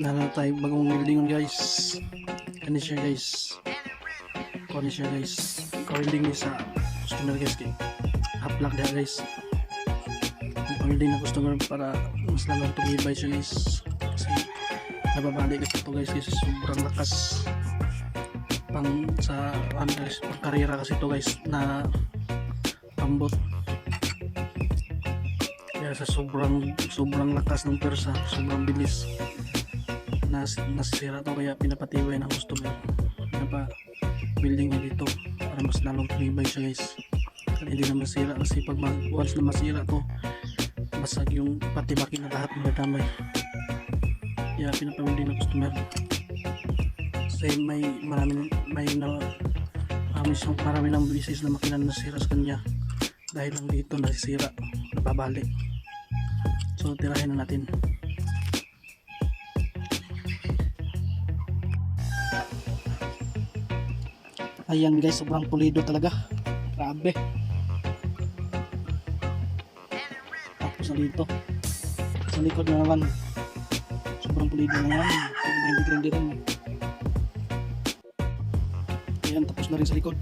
Nala tayo bagong weldingon guys. Kani siya guys. Kani siya guys. Welding ni sa customer guys kay haplak dia guys. Welding na customer para mas lalong tumibay siya guys. Kasi nababali kasi ito guys kasi sobrang lakas pang sa ano guys pang karera kasi ito guys na pambot kaya sa sobrang sobrang lakas ng persa sobrang bilis. Nas nasira to kaya pinapatiway ng customer pinapa building niya dito para mas lalong tumibay siya guys. Kaya hindi na masira. Kasi pag ma- once na masira to basag yung patibakin na lahat ng damay kaya pinapawilding ng customer. Kasi may marami may na marami siyang marami ng bisis na makina na nasira sa kanya. Dahil lang dito nasisira. Nababali so tirahin na natin ayan guys sobrang pulido talaga grabe tapos na dito sa likod na naman sobrang pulido na yan hindi grande rin ayan tapos na rin sa likod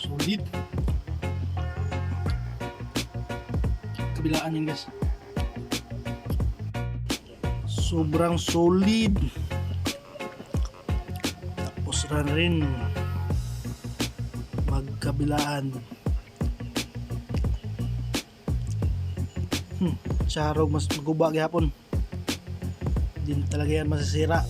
solid kabilaan yan guys. Sobrang solid. Tapos na rin. Magkabilaan. Hmm, charog mas maguba gihapon din talaga yan masisira